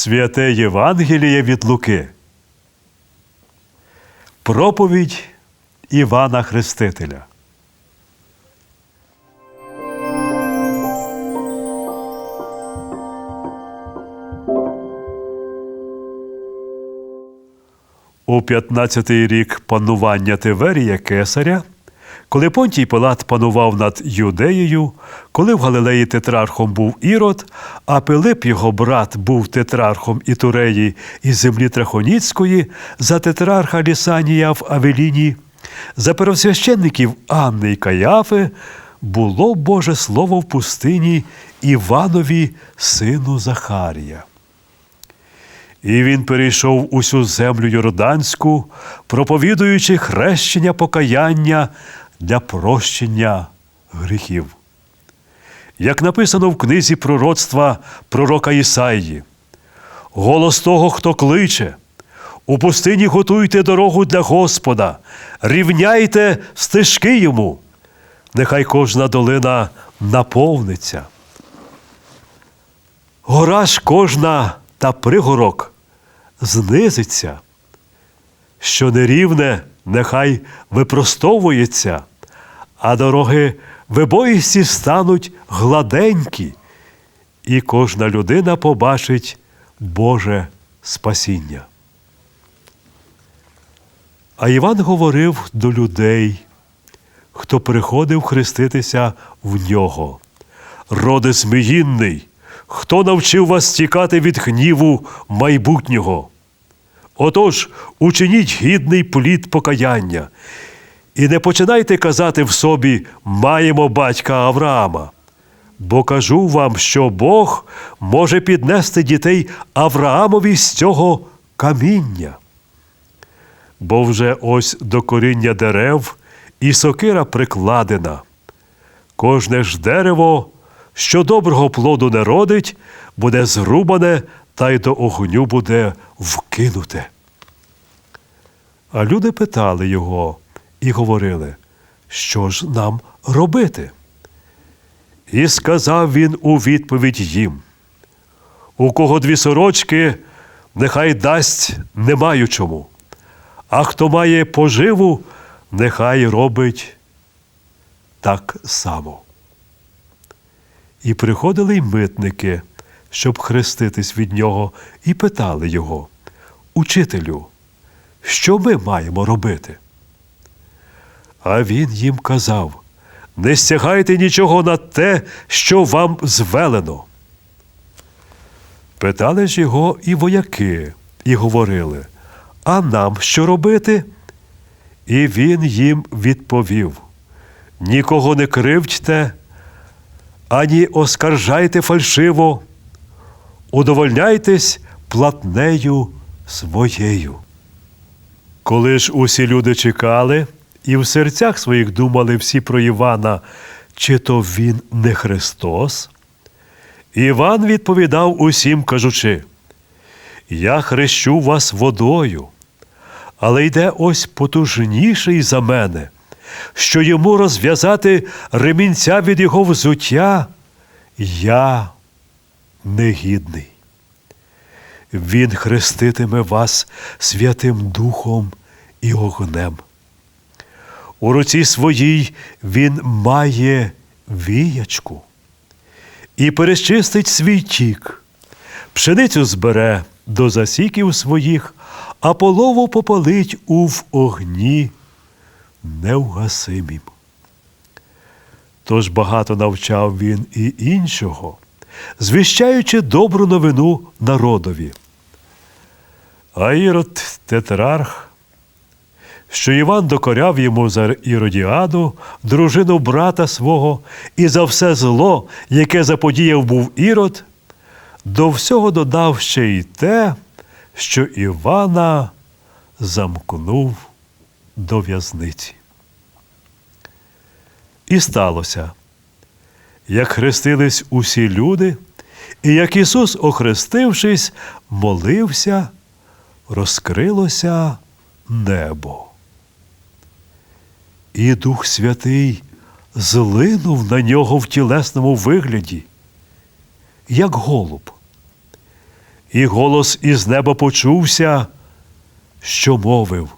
Святе Євангеліє від Луки. Проповідь Івана Хрестителя. У 15-й рік панування Тиверія Кесаря, коли Понтій Пилат панував над Юдеєю, коли в Галилеї тетрархом був Ірод, а Пилип, його брат, був тетрархом Ітуреї і землі Трахоніцької, за тетрарха Лісанія в Авеліні, за первосвященників Анни й Каяфи, було Боже Слово в пустині Іванові, сину Захарія. І він перейшов усю землю Йорданську, проповідуючи хрещення покаяння для прощення гріхів. Як написано в книзі пророцтва пророка Ісаї, голос того, хто кличе, у пустині готуйте дорогу для Господа, рівняйте стежки йому, нехай кожна долина наповниться. Гора ж кожна та пригорок знизиться, що нерівне нехай випростовується, а дороги вибоїсті стануть гладенькі, і кожна людина побачить Боже спасіння. А Іван говорив до людей, хто приходив хреститися в нього. Роде зміїнний, хто навчив вас тікати від гніву майбутнього? Отож, учиніть гідний плід покаяння, і не починайте казати в собі маємо батька Авраама. Бо кажу вам, що Бог може піднести дітей Авраамові з цього каміння. Бо вже ось до коріння дерев і сокира прикладена. Кожне ж дерево, що доброго плоду не родить, буде зрубане та й до огню буде вкинуте. А люди питали його і говорили, що ж нам робити? І сказав він у відповідь їм: У кого дві сорочки, нехай дасть не маю чому, а хто має поживу, нехай робить так само. І приходили й митники, щоб хреститись від нього, і питали його, Учителю, що ми маємо робити? А він їм казав: Не стягайте нічого на те, що вам звелено. Питали ж його і вояки, і говорили, а нам що робити? І він їм відповів: Нікого не кривдьте, ані оскаржайте фальшиво, удовольняйтесь платнею своєю. Коли ж усі люди чекали, і в серцях своїх думали всі про Івана, чи то він не Христос, Іван відповідав усім, кажучи: Я хрещу вас водою, але йде ось потужніший за мене, що йому розв'язати ремінця від його взуття, я негідний. Він хреститиме вас Святим Духом і огнем. У руці своїй він має віячку і перечистить свій тік, пшеницю збере до засіків своїх, а полову попалить у в огні невгасимім. Тож багато навчав він і іншого, звіщаючи добру новину народові. А Ірод тетрарх, що Іван докоряв йому за Іродіаду, дружину брата свого, і за все зло, яке заподіяв був Ірод, до всього додав ще й те, що Івана замкнув до в'язниці. І сталося, як хрестились усі люди, і як Ісус, охрестившись, молився, розкрилося небо. І Дух Святий злинув на нього в тілесному вигляді, як голуб. І голос із неба почувся, що мовив.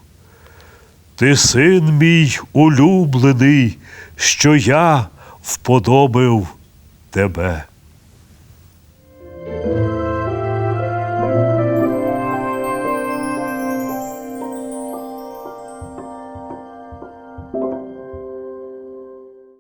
Ти син мій улюблений, що я вподобив тебе.